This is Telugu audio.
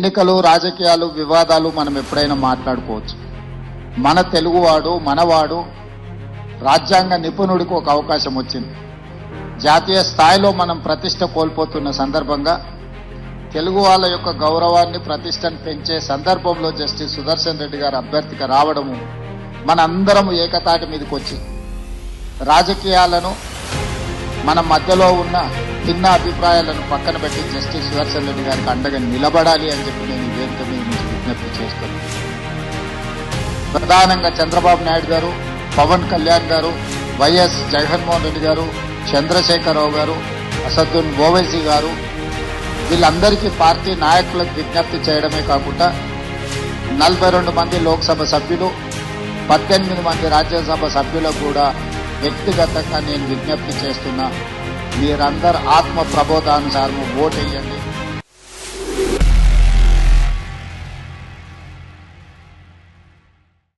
ఎన్నికలు రాజకీయాలు వివాదాలు మనం ఎప్పుడైనా మాట్లాడుకోవచ్చు. మన తెలుగువాడు మనవాడు రాజ్యాంగ నిపుణుడికి ఒక అవకాశం వచ్చింది. జాతీయ స్థాయిలో మనం ప్రతిష్ట కోల్పోతున్న సందర్భంగా తెలుగు వాళ్ళ యొక్క గౌరవాన్ని ప్రతిష్టను పెంచే సందర్భంలో జస్టిస్ సుదర్శన్ రెడ్డి గారు అభ్యర్థిగా రావడము మనందరం ఏకతాటి మీదకి వచ్చి రాజకీయాలను మన మధ్యలో ఉన్న చిన్న అభిప్రాయాలను పక్కన పెట్టి జస్టిస్ సుదర్శన్ రెడ్డి గారికి అండగా నిలబడాలి అని చెప్పి నేను ఈ వేదిక మీద నుంచి విజ్ఞప్తి చేస్తున్నాను ప్రధానంగా చంద్రబాబు నాయుడు గారు పవన్ కళ్యాణ్ గారు వైఎస్ జగన్మోహన్ రెడ్డి గారు చంద్రశేఖరరావు గారు అసదున్ ఓవైసీ గారు వీళ్ళందరికీ పార్టీ నాయకులకు విజ్ఞప్తి చేయడమే కాకుండా నలభై రెండు మంది లోక్సభ సభ్యులు పద్దెనిమిది మంది రాజ్యసభ సభ్యులకు కూడా వ్యక్తిగతంగా నేను విజ్ఞప్తి చేస్తున్నా మీరందరు ఆత్మ ప్రబోధానుసారము ఓటేయండి.